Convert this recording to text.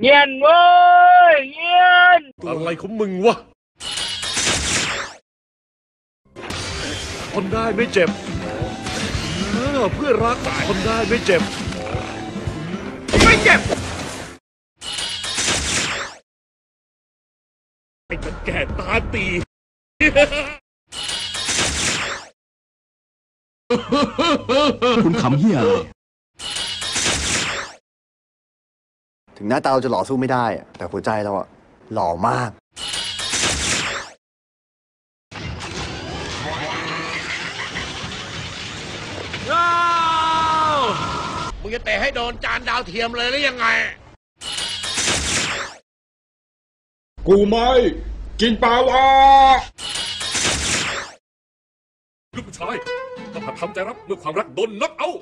เงียนเว้ยเงียนอะไรของมึงวะทนได้ไม่เจ็บเออเพื่อรักทนได้ไม่เจ็บ ไม่เจ็บไอ้ตะแก่ตาตีคุณขำเฮียอะไร ถึงหน้าตาเราจะหล่อสู้ไม่ได้อะแต่หัวใจเราอะหล่อมาก มึงจะเตะให้โดนจานดาวเทียมเลยหรือยังไง กูไม่กินปลาวาลูกผู้ชายต้องหัดทำใจรับเมื่อความรักโดนน็อกเอาท์